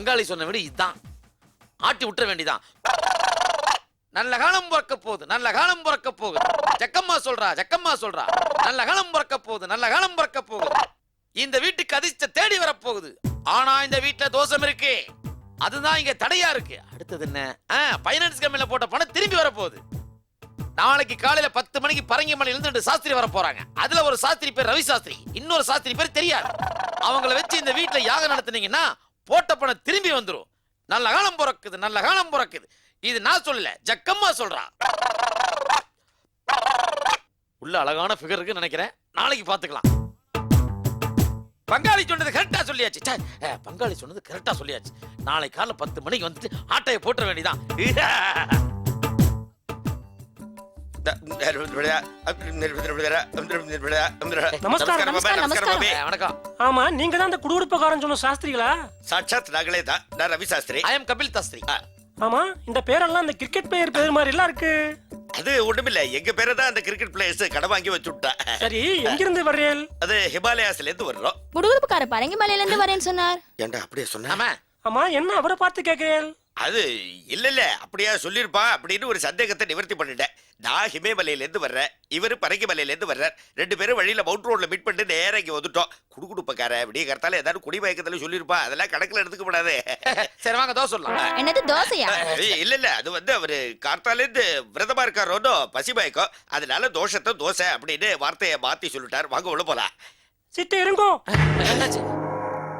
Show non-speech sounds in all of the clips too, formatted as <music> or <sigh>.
பங்காளி சொன்ன விட இதுதான். ஆட்டி விட்டுற வேண்டிதான். நல்ல காலம் பிறக்க போகுது நல்ல காலம் பிறக்க போகுது. ஜக்கம்மா சொல்றா ஜக்கம்மா சொல்றா. நல்ல காலம் பிறக்க போகுது நல்ல காலம் பிறக்க போகுது. இந்த வீட்டுக்கு அதிர்ஷ்ட தேடி வரப்போகுது. ஆனா இந்த வீட்டுல தோஷம் இருக்கு. அதுதான் இங்க தடையா இருக்கு. அடுத்தது என்ன? பைனான்ஸ் கம்பெனில போட்ட பணம் திரும்பி வரப்போகுது. நாளைக்கு காலையில பத்து மணிக்கு பரங்கிமலையில இருந்து ரெண்டு சாஸ்திரி வர போறாங்க. அதுல ஒரு சாஸ்திரி பேர் ரவி சாஸ்திரி இன்னொரு சாஸ்திரி பேர் தெரியாது அவங்கள வச்சு இந்த வீட்டுல யாகம் நடத்துனீங்கன்னா போட்ட பணம் திரும்பி வந்துரும். நல்ல காலம் பிறக்குது நல்ல காலம் பிறக்குது. இது நான் சொல்லல ஜக்கம்மா சொல்றா. உள்ள அழகான ஃபிகர் இருக்குன்னு நினைக்கிறேன். நாளைக்கு பாத்துக்கலாம் பங்காளி சொன்னது கரெக்டா சொல்லியாச்சு. ச்சே, பங்காளி சொன்னது கரெக்டா சொல்லியாச்சு. நாளை காலைல பத்து மணிக்கு வந்துட்டு ஆட்டையை போட்டுற வேண்டியதான் <laughs> நமஸ்காரம், நமஸ்காரம் நமஸ்காரம் அஹ், வணக்கம். ஆமா நீங்க தான் அந்த குடுகுடுப்பக்காரன் சொன்ன சாஸ்திரிகளா? சாட்சாத் நாங்களே தான். நான் ரவி சாஸ்திரி. ஐ எம் கபில் தஸ்திரி ஆமா இந்த பேரெல்லாம் அந்த கிரிக்கெட் பிளேயர் பேர் மாதிரி எல்லாம் இருக்கு. அது ஒண்ணுமில்ல. எங்க பேரை தான் அந்த கிரிக்கெட் பிளேயர்ஸ் கடன் வாங்கி வச்சு விட்டா சரி எங்கிருந்து வர்றீர்கள்? அது ஹிமாலயாஸ்ல இருந்து வர்றோம். குடுகுடுப்புக்கார பரங்கி மலையில இருந்து வரேன்னு சொன்னார். ஏன்டா அப்படியே சொன்ன? ஆமா. ஆமா என்ன அவரை பார்த்து கேக்குறீர்கள் அது இல்ல இல்ல அப்படியா சொல்லிருப்பா அப்படின்னு ஒரு சந்தேகத்தை நிவர்த்தி பண்ணிட்டேன். நான் ஹிமேமலையில இருந்து வர்றேன் இவரு பரங்கிமலையில இருந்து வர்றார். ரெண்டு பேரும் வழியில மவுண்ட் ரோட்ல மீட் பண்ணிட்டு நேரா இங்க வந்துட்டோம். குடுகுடுப்பக்கார அப்படியே கருத்தால ஏதாவது குடி மயக்கத்துல சொல்லிருப்பா. அதெல்லாம் கணக்குல எடுத்துக்க கூடாது. <laughs> சரி வாங்க தோசை சொல்லலாம். என்னது தோசையா? ஏய், இல்ல இல்ல அது வந்து அவரு கார்த்தால இருந்து விரதமா இருக்காரோனோ பசி மயக்கம் அதனால தோஷத்தை தோசை அப்படின்னு வார்த்தையை மாத்தி சொல்லிட்டார். வாங்க உள்ள போலாம். சிட்டு இருங்கோ.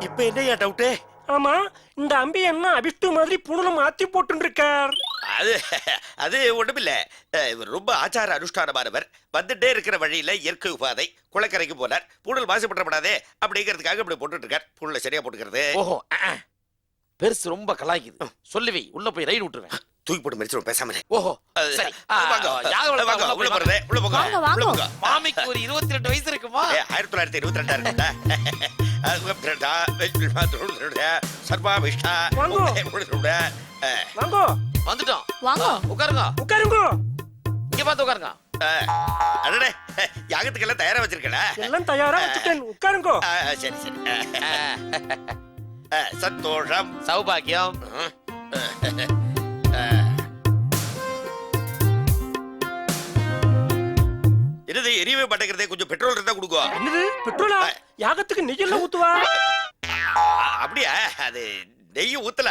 இப்ப என்னையா டவுட்டு ஆமா இந்த அம்பி என்ன அபிஷ்டு மாதிரி புணுல மாத்தி போட்டு இருக்கார் அது அது ஒண்ணுமில்ல. இவர் ரொம்ப ஆச்சார அனுஷ்டானமானவர். வந்துட்டே இருக்கிற வழியில இயற்கை உபாதை குளக்கரைக்கு போனார். பூடல் மாசுபட்டப்படாதே அப்படிங்கிறதுக்காக இப்படி போட்டுட்டு இருக்கார் பூடல சரியா போட்டுக்கிறது. ஓஹோ. பெருசு ரொம்ப கலாய்க்குது. சொல்லுவி உள்ள போய் ரைடு விட்டுருவேன். தூக்கி போட்டு மறிச்சிடும் பேசாம. ஓஹோ சரி. வாங்க, யாக வாங்க, உள்ள போறது, உள்ள போங்க, வாங்க, வாங்க. மாமிக்கு ஒரு இருபத்தி ரெண்டு வயசு இருக்குமா? ஏ, ஆயிரத்தி தொள்ளாயிரத்தி இருபத்தி ரெண்டா இருக்குடா பிரதா, வெல்மா, துருடுடா, சர்வாபிஷ்டா, வாங்க. உம்மே, உடுடுடா. அஹ், வாங்கோ. வந்துட்டோம். வாங்க. உட்காருங்க. உட்காருங்கோ. இங்க பார்த்து உட்காருங்க. அடடே, யாகத்துக்கெல்லாம் தயாரா வச்சிருக்கல எல்லாம் தயாரா வச்சுட்டேன் உட்காருங்கோ. சரி சரி. சந்தோஷம். சௌபாக்கியம் என்னது எரியவே மாட்டேங்கிறதே கொஞ்சம் பெட்ரோல் இருந்தா கொடுங்க என்னது பெட்ரோலா யாகத்துக்கு நெய்யெல்லாம் ஊத்துவா? அப்படியா? அது நெய் ஊத்தல.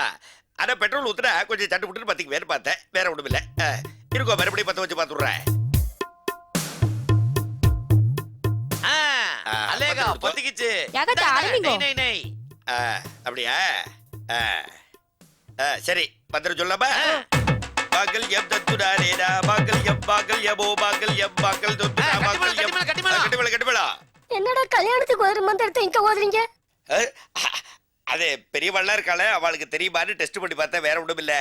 ஆனா பெட்ரோல் ஊத்துனா கொஞ்சம் சட்டு புட்டுன்னு பத்திக்கு வேறு பார்த்தேன். வேற ஒண்ணும் இல்ல இருக்கோ மறுபடியும் பத்த வச்சு பார்த்துடுறேன் அலேகா பத்து. பத்திக்கிச்சு. யாகத்தை இந்தாங்க, ஆரம்பிங்கோ. நெய், நெய், நெய். அஹ், அப்படியா? சரி மந்திரம் சொல்லாம? பாக்கல் எம் தத்துடாரேடா பாக்கல் எம் பாக்கல் எமோ பாக்கல் எம் பாக்கல் தொத்துடா கட்டிமேளம் என்னடா கல்யாணத்துக்கு ஒரு மந்திரத்தை இங்க ஓதுறீங்க? அது பெரியவள்ளா இருக்காளே அவளுக்கு தெரியுமான்னு டெஸ்ட் பண்ணி பார்த்தேன் வேற ஒண்ணும் இல்ல.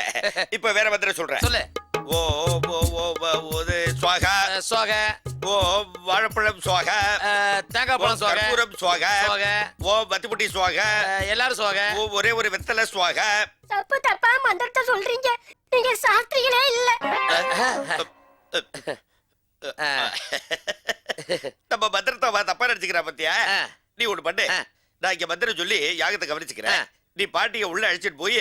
இப்ப வேற மந்திரம் சொல்றேன். சொல்லு. ஓ ஓ ஓ ஓ ஓ, ஓது சுவாகா. சோக ஓ வாழைப்பழம் சுவாகா. தேங்காய் பழம் சோக கற்பூரம் சுவாகா. சோக ஓ பத்திப்புட்டி சுவாகா. எல்லாரும் சோக ஓ ஒரே ஒரு வெத்தலை சுவாகா. நினைச்சுக்கிறா பத்தியா? நீ ஒண்ணு பண்ணு. நான் இங்க மந்திரம் சொல்லி யாகத்தை கவனிச்சுக்கிறேன். நீ பாட்டிய உள்ள அழைச்சிட்டு போய்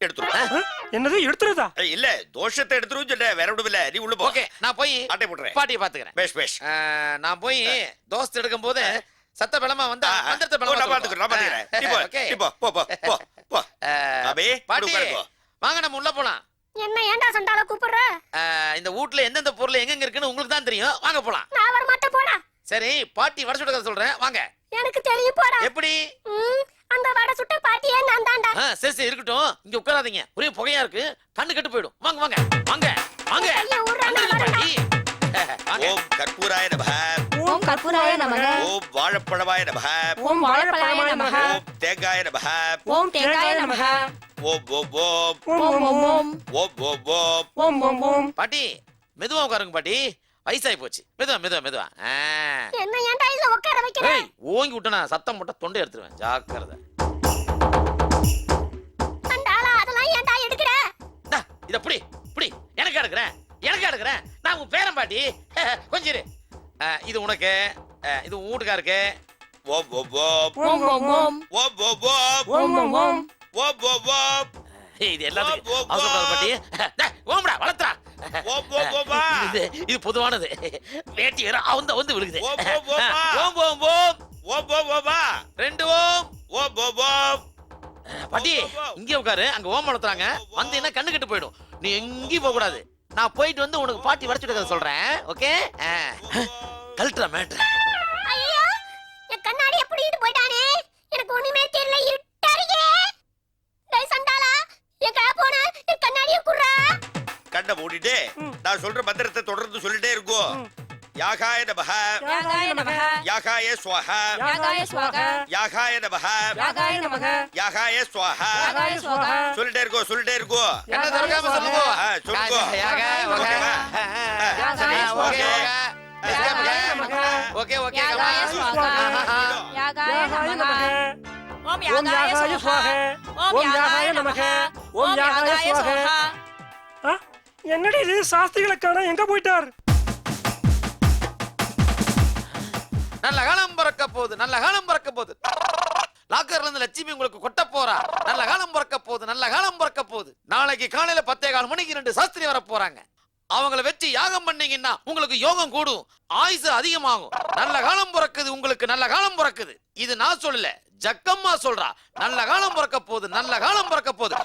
எடுத்துரும் அஹ், என்னது எடுத்துறதா? இல்ல தோஷத்தை எடுத்துரும் சொன்ன வேற ஒண்ணும் இல்ல. நீ உள்ள போ. ஓகே நான் போய் ஆட்டை போட்டுறேன். பாட்டியை பாத்துக்கிறேன் பேஷ் பேஷ் நான் போய் தோசை எடுக்கும் போது சத்த பலமா வந்து. மந்திரத்தை ஓ, நான் பலமா பாத்துக்கிறேன், நான் பாத்துக்கிறேன். நீ போ, போ, போ, போ, அபி, பாட்டி. வாங்க நம்ம உள்ள போலாம். என்ன ஏன்டா சண்டால கூப்பிடுற? இந்த வீட்ல எந்தெந்த பொருள் எங்கெங்க இருக்குன்னு உங்களுக்கு தான் தெரியும். வாங்க போலாம் நான் வர மாட்டேன் போடா சரி பாட்டி வடை சுட கதை சொல்றேன். வாங்க. எனக்கு தெரியும் போடா. எப்படி? அந்த வடை சுட்ட பாட்டியே நான் தான்டா. சரி சரி இருக்கட்டும். இங்க உட்காராதீங்க. ஒரே புகையா இருக்கு. கண்ணு கெட்டு போயிடும். வாங்க வாங்க வாங்க வாங்க. பாட்டி. ஓம் கற்பூராய நமக. ஓம் கற்பூராய நமக. ஓம் வாழைப்பழமாய நமக. ஓம் வாழைப்பழமாய நமக. ஓம் தேங்காய நமக. ஓம் தேங்காய ஓம் ஓம். ஓம் ஓம் ஓம். ஓம் ஓம் ஓம். ஓம் ஓம் ஓம். பாட்டி மெதுவா உட்காருங்க பாட்டி. வயசாயி போச்சு. மெதுவா மெதுவா மெதுவா. என்ன ஏன்டா இதுல உட்கார வைக்கிறேன் ஓங்கி விட்டனா சத்தம் போட்டா தொண்டை எடுத்துருவேன். ஜாக்கிரதை. அதெல்லாம் ஏன்டா இத புடி புடி. எனக்கு எடுக்கிறேன் எனக்கு எடுக்கிறேன். நான் உன் பேரன் பாட்டி. கொஞ்சம் இரு. இது உனக்கு. இது வீட்டுக்காருக்கு. ஓப் ஓப் ஓப் ஓம் ஓம் ஓம் ஓப் ஓப் ஓப் ஓம் ஓம் இது எல்லாத்துக்கும் அவசரப்படாத பாட்டி. ஓம்டா வளர்த்துறா இது இது பொதுவானது. வேட்டி வேற அவந்த வந்து விழுகுது. ஓம் ஓம் ஓமா. ஓம் ஓம் ஓம் ரெண்டு ஓம். ஓம் ஓம் ஓம் பாட்டி. இங்கே உட்காரு. அங்க ஓம் வளர்த்துறாங்க. வந்து என்ன கண்ணு கெட்டு போயிடும். நீ எங்கேயும் போக கூடாது நான் போயிட்டு வந்து உனக்கு பாட்டி வரைச்சுட்டு சொல்றேன். ஓகே? கல்ட்ரா மேட்ரு சொல்லிட்டு நான் சொல்ற மந்திரத்தை தொடர்ந்து சொல்லிட்டே இருக்கோ யாகாய நமஹ யாகாய நமஹ யாகாய ஸ்வஹ யாகாய ஸ்வஹ யாகாய நமஹ யாகாய நமஹ யாகாய ஸ்வஹ யாகாய ஸ்வஹ சொல்லிட்டே இருக்கோ சொல்லிட்டே இருக்கோ என்ன தர்காம சொல்லுங்கோ சொல்லுங்கோ யாகாய நமஹ யாகாய ஓகே ஓகே ஓகே யாகாய ஸ்வஹ யாகாய நமஹ ஓம் யாகாய ஸ்வாஹ ஓம் யாகாய நமஹ ஓம் யாகாய ஸ்வாஹ என்னடி இது? சாஸ்திரிகளை காண எங்க போயிட்டார்? நல்ல காலம் பிறக்க போகுது நல்ல காலம் பிறக்க போகுது. லாக்கர்ல இருந்து லட்சுமி உங்களுக்கு கொட்ட போறா. நல்ல காலம் பிறக்க போகுது நல்ல காலம் பிறக்க போகுது. நாளைக்கு காலையில பத்தே கால் மணிக்கு ரெண்டு சாஸ்திரி வர போறாங்க. அவங்கள வச்சு யாகம் பண்ணீங்கன்னா உங்களுக்கு யோகம் கூடும். ஆயுசு அதிகமாகும். நல்ல காலம் பிறக்குது உங்களுக்கு நல்ல காலம் பிறக்குது. இது நான் சொல்லல ஜக்கம்மா சொல்றா. நல்ல காலம் பிறக்க போகுது நல்ல காலம் பிறக்க போகுது.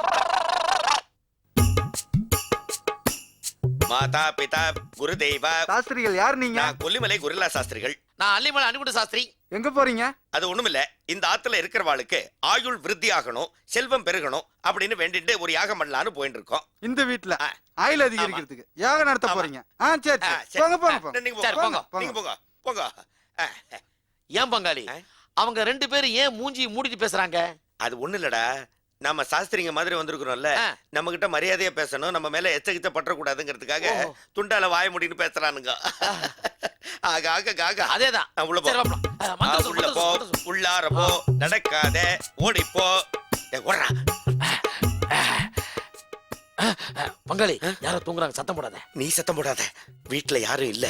மாதா பிதா குரு தெய்வா சாஸ்திரிகள் யார் நீங்க? நான் கொல்லிமலை குருலா சாஸ்திரிகள். நான் அள்ளிமலை அனுப்பிட்டு சாஸ்திரி. எங்க போறீங்க? அது ஒண்ணுமில்ல. இந்த ஆத்துல இருக்கிறவாளுக்கு ஆயுள் விருத்தி ஆகணும் செல்வம் பெருகணும் அப்படின்னு வேண்டிட்டு ஒரு யாகம் பண்ணலான்னு போயிட்டு இருக்கோம் இந்த வீட்ல ஆ. ஆயில் அதிகரிக்கிறதுக்கு. யாகம் நடத்த. போறீங்க? ஆ சரி. போங்க போங்க போங்க. நீங்க போங்க போங்க, நீங்க போங்க. போங்க. ஆ, ஏன் பங்காளி? அவங்க ரெண்டு பேரும் ஏன் மூஞ்சி மூடிட்டு பேசுறாங்க? அது ஒண்ணு இல்லடா நம்ம சாஸ்திரிங்க மாதிரி வந்திருக்கிறோம்ல. நம்ம கிட்ட மரியாதையா பேசணும் நம்ம மேல எச்சகிச்ச பற்றக்கூடாதுங்கிறதுக்காக. துண்டால வாய முடின்னு பேசுறானுங்க. ஆக ஆக காக. அதேதான். உள்ள போ. உள்ள போ. உள்ளார போ. நடக்காத. ஓடிப்போ ஓடுறா. பங்காளி யாரோ தூங்குறாங்க சத்தம் போடாத. நீ சத்தம் போடாத. வீட்ல யாரும் இல்ல.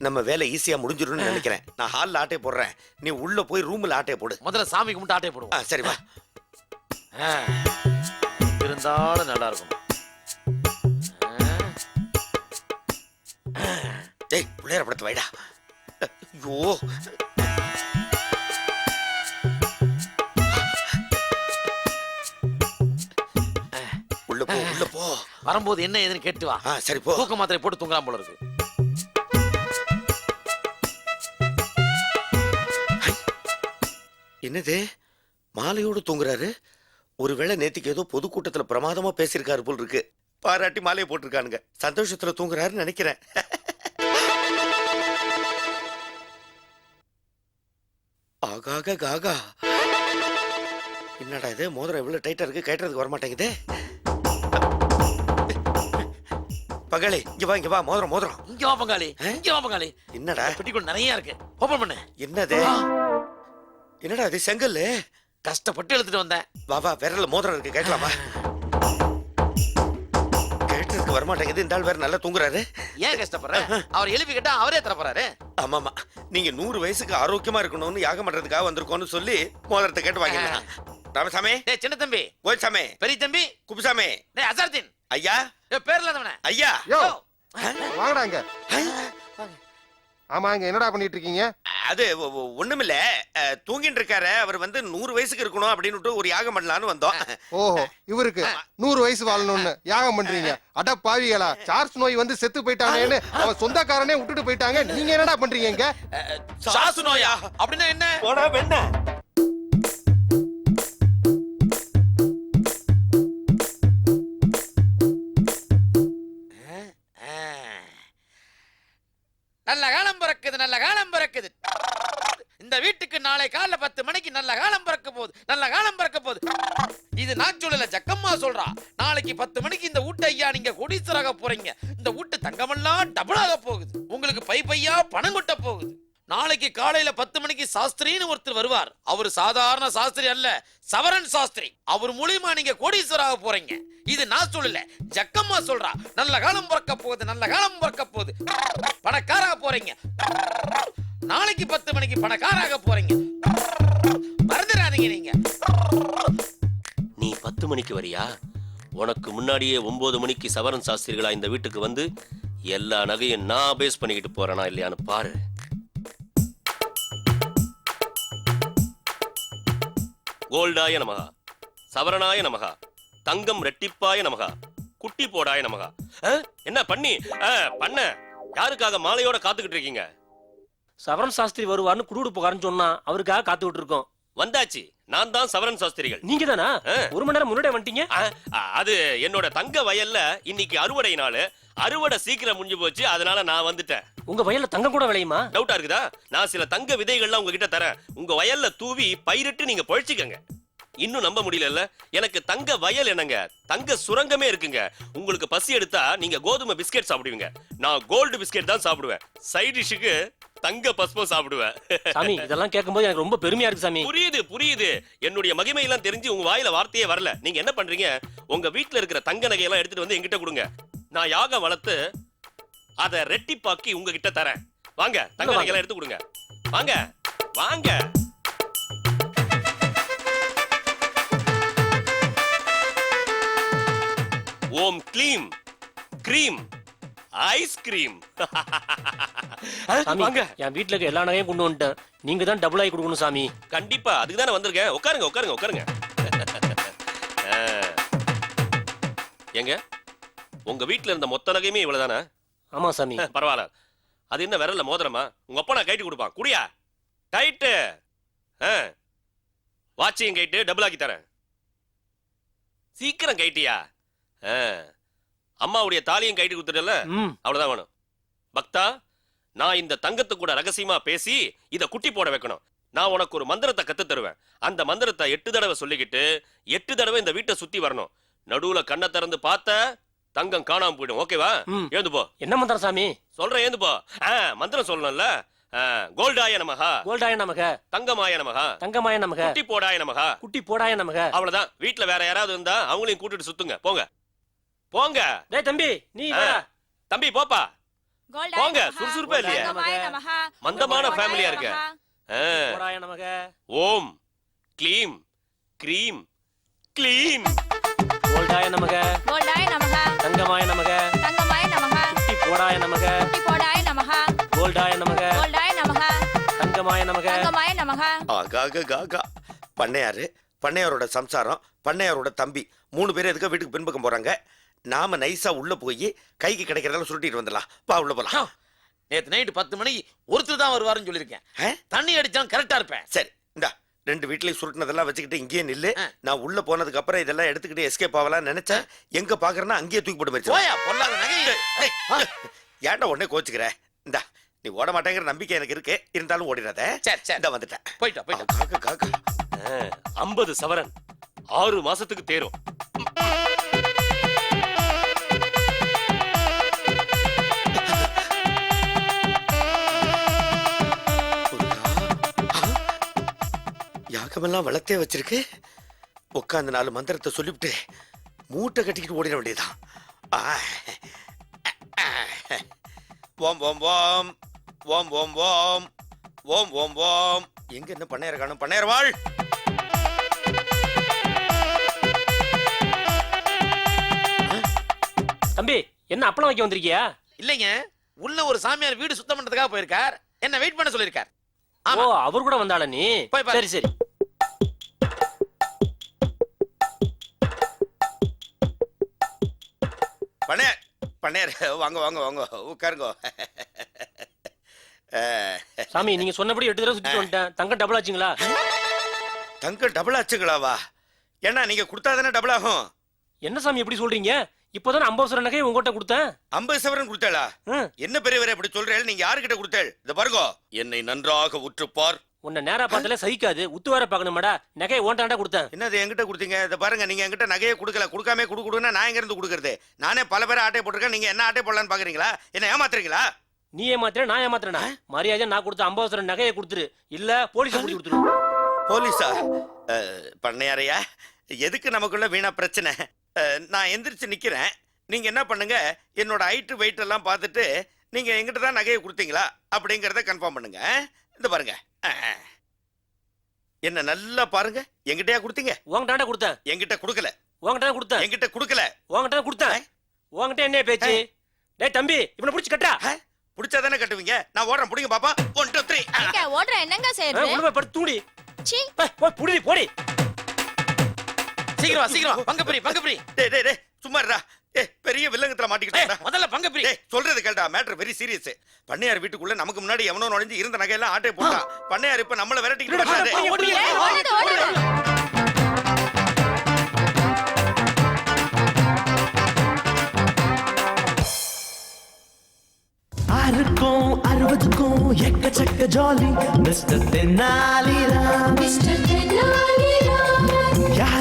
நம்ம வேலை ஈஸியா முடிஞ்சிரும்னு நினைக்கிறேன். நான் ஹால்ல ஆட்டைய போடுறேன். நீ உள்ள போய் ரூம்ல ஆட்டைய போடு. முதல்ல சாமி கும்பிட்டு ஆட்டையை ஆ, போடுவோம் சரி வா. இருந்தாலும் நல்லா இருக்கும் டேய் பிள்ளையார படத்தை வைடா. ஐயோ. உள்ள போ உள்ள போ. வரும்போது என்ன ஏதுன்னு கேட்டு வா. சரி போ. தூக்க மாத்திரை போட்டு தூங்கலாம் போல இருக்கு. என்னது? மாலையோடு தூங்குறாரு? ஒருவேளை நேத்திக்கு ஏதோ பொதுக்கூட்டத்துல பிரமாதமா பேசியிருக்காரு போல் இருக்கு. பாராட்டி மாலையை போட்டிருக்கானுங்க. சந்தோஷத்துல தூங்குறாருன்னு நினைக்கிறேன். ஆகாக காகா. என்னடா இது? மோதிரம் இவ்வளவு டைட்டா இருக்கு கட்டுறதுக்கு வர மாட்டேங்குதே பகாளி இங்க வா இங்க வா மோதிரம் மோதிரம். இங்க வா பங்காளி. இங்க வா பங்காளி. என்னடா? பெட்டிக்குள் நிறைய இருக்கு. ஓபன் பண்ணு. என்னது? என்னடா இது செங்கல்லு? கஷ்டப்பட்டு எடுத்துட்டு வந்தேன். வா வா விரல்ல மோதிரம் இருக்கு கேட்கலாமா? கேட்டதுக்கு வரமாட்டேங்குது இந்த ஆள் வேற நல்லா தூங்குறாரு. ஏன் கஷ்டப்படுற? அவர் எழுப்பி கேட்டா அவரே தர போறாரு. ஆமாமா நீங்க நூறு வயசுக்கு ஆரோக்கியமா இருக்கணும்னு யாகம் பண்றதுக்காக வந்திருக்கோம்னு சொல்லி மோதிரத்தை கேட்டு வாங்கிடலாம் ராமசாமி. டேய் சின்ன தம்பி. கோயில்சாமி. பெரிய தம்பி. குப்புசாமி. டேய் அசர்தீன். ஐயா. டேய் பேர்ல இருந்தவனே ஐயா. யோ. வாங்கடா இங்க. ஆமா இங்க என்னடா பண்ணிட்டு இருக்கீங்க? அது ஒண்ணுமில்ல. தூங்கிட்டு இருக்காரு அவர் வந்து நூறு வயசுக்கு இருக்கணும் அப்படின்னு ஒரு யாகம் பண்ணலான்னு வந்தோம். ஓஹோ. இவருக்கு நூறு வயசு வாழணும்னு யாகம் பண்றீங்க. அட பாவிகளா. சார்ஸ் நோய் வந்து செத்து போயிட்டானேன்னு அவன் சொந்தக்காரனே விட்டுட்டு போயிட்டாங்க. நீங்க என்னடா பண்றீங்க இங்க? சாசு நோயா? அப்படின்னா என்ன? சொல்றா நாளைக்கு பத்து மணிக்கு இந்த வீட்டு ஐயா நீங்க கொடிசராக போறீங்க. இந்த வீட்டு தங்கமெல்லாம் டபுளாக போகுது. உங்களுக்கு பை பையா பணம் கொட்ட போகுது. நாளைக்கு காலையில பத்து மணிக்கு சாஸ்திரின்னு ஒருத்தர் வருவார். அவர் சாதாரண சாஸ்திரி அல்ல சவரன் சாஸ்திரி. அவர் மூலியமா நீங்க கோடீஸ்வராக போறீங்க. இது நான் சொல்லல ஜக்கம்மா சொல்றா. நல்ல காலம் பிறக்க போகுது நல்ல காலம் பிறக்க போகுது. பணக்காராக போறீங்க. நாளைக்கு பத்து மணிக்கு பணக்காராக போறீங்க. மறந்துடாதீங்க நீங்க. மணிக்கு வரியா? உனக்கு முன்னாடியே ஒன்பது மணிக்கு சவரன் சாஸ்திரிகளா இந்த வீட்டுக்கு வந்து எல்லா நகையும் நான் பேஸ் பண்ணிக்கிட்டு போறேனா இல்லையான்னு பாரு. கோல்டாய நமகா சவரனாய நமகா தங்கம் ரெட்டிப்பாய நமகா குட்டி போடாய நமகா. என்ன பண்ணி? பண்ண. யாருக்காக மாலையோட காத்துக்கிட்டு இருக்கீங்க? சவரன் சாஸ்திரி வருவார்னு குடுகுடு போகாருன்னு சொன்னா அவருக்காக காத்துக்கிட்டு இருக்கோம். வந்தாச்சு. நான் தான் சவரன் சாஸ்திரிகள். நீங்க தானா. ஒரு மணி நேரம் முன்னாடியே வந்துட்டீங்க? அது என்னோட தங்க வயல்ல இன்னைக்கு அறுவடை நாள். அறுவடை சீக்கிரம் முடிஞ்சு போச்சு அதனால நான் வந்துட்டேன். உங்க வயல்ல தங்கம் கூட விளையுமா? டவுட்டா இருக்குதா? நான் சில தங்க விதைகள்லாம் உங்ககிட்ட தரேன். உங்க வயல்ல தூவி பயிரிட்டு நீங்க பொழைச்சிக்கங்க. இன்னும் நம்ப முடியலல்ல. எனக்கு தங்க வயல் என்னங்க? தங்க சுரங்கமே இருக்குங்க. உங்களுக்கு பசி எடுத்தா நீங்க கோதுமை பிஸ்கெட் சாப்பிடுவீங்க. நான் கோல்டு பிஸ்கெட் தான் சாப்பிடுவேன். சைட் டிஷ்ஷுக்கு தங்க பஸ்பம் சாப்பிடுவேன். சாமி இதெல்லாம் கேட்கும்போது எனக்கு ரொம்ப பெருமையா இருக்கு சாமி. புரியுது புரியுது. என்னுடைய மகிமை எல்லாம் தெரிஞ்சு உங்க வாயில வார்த்தையே வரல. நீங்க என்ன பண்றீங்க? உங்க வீட்ல இருக்கிற தங்க நகையெல்லாம் எடுத்துட்டு வந்து என்கிட்ட கொடுங்க. நான் யாகம் வளர்த்து அதை ரெட்டிப்பாக்கி உங்ககிட்ட தரேன். வாங்க தங்க. நகையெல்லாம் எடுத்து கொடுங்க. வாங்க வாங்க. ஓம் க்ளீம் கிரீம். ஐஸ்கிரீம் சாமி வாங்க. என் வீட்ல இருக்க எல்லா நகையும் கொண்டு வந்துட்டேன். நீங்க தான் டபுள் ஆகி கொடுக்கணும் சாமி. கண்டிப்பா. அதுக்கு தானே வந்திருக்கேன். உட்காருங்க உட்காருங்க உட்காருங்க. ஆ. ஏங்க உங்க வீட்ல இருந்த மொத்த நகையுமே இவ்வளவுதானே? ஆமா சாமி. பரவாயில்ல. அது என்ன விரல்ல மோதிரமா? உங்க அப்பா நான் கைட்டு கொடுப்பான். குடியா. டைட்டு வாட்சியும் கைட்டு டபுள் ஆக்கி தரேன். சீக்கிரம் கைட்டியா ஆ. அம்மாவுடைய தாலியும் கைட்டு கொடுத்துட்டல அவ்வளவுதான் வேணும். பக்தா நான் இந்த தங்கத்து கூட ரகசியமா பேசி இத குட்டி போட வைக்கணும். நான் உனக்கு ஒரு மந்திரத்தை கத்து தருவேன். அந்த மந்திரத்தை எட்டு தடவை சொல்லிக்கிட்டு எட்டு தடவை இந்த வீட்டை சுத்தி வரணும். நடுவுல கண்ணை திறந்து பார்த்த தங்கம் காணாம போயிடும். ஓகேவா. எழுந்து போ. என்ன மந்திரம் சாமி? சொல்றேன் எழுந்து போ. மந்திரம் சொல்லணும்ல? கோல்டாய நமகா கோல்டாய நமக தங்கமாய நமகா தங்கமாய நமக குட்டி போடாய நமகா குட்டி போடாய நமக அவ்வளவுதான். வீட்ல வேற யாராவது இருந்தா அவங்களையும் கூட்டிட்டு சுத்துங்க. போங்க. போங்க. டேய் தம்பி நீ தம்பி போப்பா. கோல்டாய போங்க. சுறுசுறுப்பா இல்லையா. மந்தமான ஃபேமிலியா இருக்க. நமக. ஓம் க்ளீம் க்ரீம் க்ளீம். கோல்டாய நமக. கோல்டாய நமஹ. தங்கமாய நமக. தங்கமாய நமஹ. குட்டி போடாய நமக. குட்டி போடாய நமஹ. கோல்டாய நமக. கோல்டாய நமஹ. தங்கமாய நமக. தங்கமாய நமஹ. ஆகாக காகா பண்ணையாரு பண்ணையாரோட சம்சாரம் பண்ணையாரோட தம்பி. மூணு பேர் எதுக்கு வீட்டுக்கு பின்பக்கம் போறாங்க? நாம நைஸா உள்ள போய் கைக்கு கிடைக்கிறதெல்லாம் சுருட்டிட்டு வந்துடலாம். வா உள்ள போலாம். நேத்து நைட்டு பத்து மணிக்கு ஒருத்தர் தான் வருவாருன்னு சொல்லியிருக்கேன்? தண்ணி அடிச்சா கரெக்டா இருப்பேன். சரி இந்தா ரெண்டு வீட்லயும் சுருட்டினதெல்லாம் வச்சுக்கிட்டு இங்கேயே நில்லு. நான் உள்ள போனதுக்கு அப்புறம் இதெல்லாம் எடுத்துக்கிட்டு எஸ்கேப் ஆகலாம் நினைச்சேன். எங்க பாக்குறேன்னா அங்கேயே தூக்கி போட்டு மறிச்சு ஏன்டா உடனே கோச்சுக்கிற? இந்தா நீ ஓட மாட்டேங்கிற நம்பிக்கை எனக்கு இருக்கு. இருந்தாலும் ஓடிடாத. சரி சரி. இந்த வந்துட்டேன். போயிட்டா போயிட்டா காக்கா காக்கா. ஐம்பது சவரன். ஆறு மாசத்துக்கு தேரும். யாகமெல்லாம் வளர்த்தே வச்சிருக்கு. உட்காந்து நாலு மந்திரத்தை சொல்லிவிட்டு மூட்டை கட்டிக்கிட்டு ஓடிட வேண்டியதுதான். ஆ. ஓம் ஓம் ஓம். ஓம் ஓம் ஓம். ஓம் ஓம் ஓம். எங்க என்ன பண்ணையார காணும்? பண்ணையார் வாழ். தம்பி என்ன அப்பளம் வைக்க வந்திருக்கியா? இல்லைங்க. உள்ள ஒரு சாமியார் வீடு சுத்தம் பண்றதுக்காக போயிருக்கார். என்ன வெயிட் பண்ண சொல்லியிருக்கார். ஆமா. ஓ அவர் கூட வந்தாள நீ. சரி சரி. பண்ணையார் பண்ணையார் வாங்க வாங்க வாங்க. உட்காருங்க. <laughs> சாமி நீங்க சொன்னபடி எட்டு தடவை சுத்திட்டு வந்துட்டேன். தங்கம் டபுள் ஆச்சுங்களா? தங்கம் டபுள் ஆச்சுங்களாவா? ஏன்னா நீங்க கொடுத்தா தானே டபுள் ஆகும். என்ன சாமி எப்படி சொல்றீங்க? இப்போதானே ஐம்பது நகையை உங்ககிட்ட கொடுத்தேன். ஐம்பது சவரன் கொடுத்தாளா. என்ன பெரியவரே அப்படி சொல்றேன் நீங்க யாருக்கிட்ட கொடுத்தேள்? இந்த பாருங்க. என்னை நன்றாக உற்றுப்பார். உன்னை நேரா பார்த்தாலே சகிக்காது. உத்து வேற பார்க்கணுமாடா. நகையை ஓண்டாண்டா கொடுத்தேன். என்னது என்கிட்ட கொடுத்தீங்க? இதை பாருங்க நீங்க என்கிட்ட நகையை கொடுக்கல. கொடுக்காம குடு கொடுன்னா நான் எங்க இருந்து கொடுக்கறது? நானே பல பேரை ஆட்டை போட்டிருக்கேன். நீங்க என்ன ஆட்டை போடலான்னு பாக்குறீங்களா? என்ன ஏமாத்துறீங்களா? நீ ஏமாத்துற நான் ஏமாத்துறேனா மரியாதை நான் கொடுத்த ஐம்பது நகையை கொடுத்துரு. இல்ல போலீஸ் பிடிச்சி கொடுத்துரு. போலீஸா பண்ணையாரையா? எதுக்கு நமக்குள்ள வீணா பிரச்சனை? நான் எந்திரிச்சு நிக்கிறேன். நீங்க என்ன பண்ணுங்க? என்னோட ஹைட்டு வெயிட் எல்லாம் பார்த்துட்டு நீங்க எங்கிட்ட தான் நகையை கொடுத்தீங்களா? அப்படிங்கறத கன்ஃபார்ம் பண்ணுங்க. இந்த பாருங்க. என்ன நல்லா பாருங்க. எங்கிட்டயா கொடுத்தீங்க? உங்ககிட்ட கொடுத்தேன். என்கிட்ட கொடுக்கல. உங்ககிட்ட கொடுத்தேன். என்கிட்ட கொடுக்கல. உங்ககிட்ட கொடுத்தேன். உங்ககிட்ட என்ன பேச்சு? டேய் தம்பி இவனை பிடிச்சி கட்டா பிடிச்சா தானே கட்டுவீங்க? நான் ஓடுறேன் பிடிங்க பாப்பா. ஒன் டூ த்ரீ எங்க ஓடுற என்னங்க செய்யறது உடம்பை படுத்து தூடி சீ போய் புடி போடி. சீக்கிரம் வா, சீக்கிரம். வா. பங்கு பிரி பங்கு பிரி டேய் டேய் டேய். சும்மா இருடா. ஏய் பெரிய வில்லங்கத்துல மாட்டிக்கிட்டா முதல்ல பங்கு பிரி. டேய் சொல்றது கேட்டா மேட்டர் வெரி சீரியஸ் பண்ணையார் வீட்டுக்குள்ள நமக்கு முன்னாடி எவனோ நுழைஞ்சு இருந்த நகையெல்லாம் ஆட்டை போட்டான். பண்ணையார் இப்ப நம்மள விரட்டிக்கிட்டு ஓடுது ஆறுக்கும் அறுபதுக்கும் எக்கச்சக்க ஜாலி மிஸ்டர் தென்னாலிராம்